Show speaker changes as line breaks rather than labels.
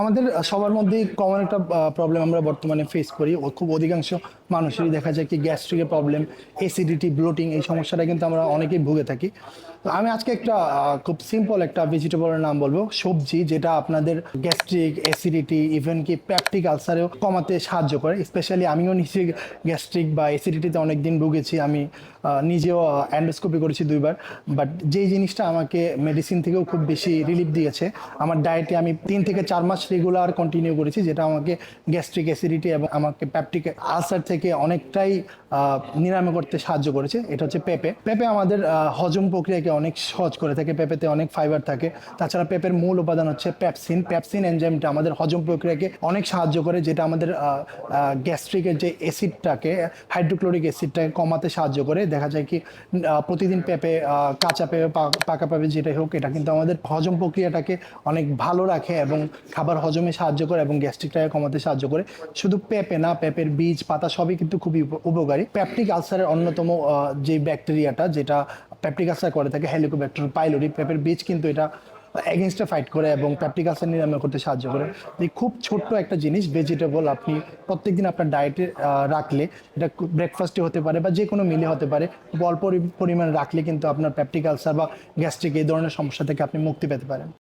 আমাদের সবার মধ্যেই কমন একটা প্রবলেম আমরা বর্তমানে ফেস করি। খুব অধিকাংশ মানুষেরই দেখা যায় কি গ্যাস্ট্রিকের প্রবলেম এসিডিটি ব্লোটিং এই সমস্যাটা কিন্তু আমরা অনেকেই ভুগে থাকি। তো আমি আজকে একটা খুব সিম্পল একটা ভেজিটেবলের নাম বলব। সবজি যেটা আপনাদের গ্যাস্ট্রিক অ্যাসিডিটি ইভেন কি প্যাপটিক আলসারেও কমাতে সাহায্য করে। স্পেশালি আমিও নিজে গ্যাস্ট্রিক বা অ্যাসিডিটিতে অনেক দিন ভুগেছি। আমি নিজেও অ্যান্ডোস্কোপি করেছি দুইবার। বাট যেই জিনিসটা আমাকে মেডিসিন থেকেও খুব বেশি রিলিফ দিয়েছে, আমার ডায়েটে আমি তিন থেকে চার মাস রেগুলার কন্টিনিউ করেছি, যেটা আমাকে গ্যাস্ট্রিক অ্যাসিডিটি এবং আমাকে প্যাপটিক আলসার থেকে অনেকটাই নিরাময় করতে সাহায্য করেছে। এটা হচ্ছে পেঁপে। পেঁপে আমাদের হজম প্রক্রিয়াকে অনেক সহজ করে থাকে। পেঁপেতে অনেক ফাইবার থাকে। তাছাড়া পেঁপের মূল উপাদান হচ্ছে প্যাপসিন প্যাপসিন এনজাইমটা আমাদের হজম প্রক্রিয়াকে অনেক সাহায্য করে, যেটা আমাদের গ্যাস্ট্রিকের যে অ্যাসিডটাকে হাইড্রোক্লোরিক অ্যাসিডটাকে কমাতে সাহায্য করে। দেখা যায় কি প্রতিদিন পেঁপে কাঁচা পেঁপে পাকা পেঁপে যেটাই হোক, এটা কিন্তু আমাদের হজম প্রক্রিয়াটাকে অনেক ভালো রাখে এবং খাবার হজমে সাহায্য করে এবং গ্যাস্ট্রিকটাকে কমাতে সাহায্য করে। শুধু পেঁপে না, পেঁপের বীজ, পাতা সবই কিন্তু খুবই উপ- উপকারী। প্যাপটিক আলসারের অন্যতম যে ব্যাকটেরিয়াটা যেটা প্যাপটিক আলসার করে থাকে হেলিকোব্যাক্টার পাইলোরি পেঁপের বীজ কিন্তু এটা এগেনস্টে ফাইট করে এবং প্যাপটিক আলসার নিরাময় করতে সাহায্য করে। এই খুব ছোট্ট একটা জিনিস ভেজিটেবল আপনি প্রত্যেকদিন আপনার ডায়েটে রাখলে এটা ব্রেকফাস্টে হতে পারে বা যে কোনো মিলে হতে পারে অল্প পরি- পরিমাণ রাখলে কিন্তু আপনার প্যাপটিক আলসার বা গ্যাস্ট্রিক এই ধরনের সমস্যা থেকে আপনি মুক্তি পেতে পারেন।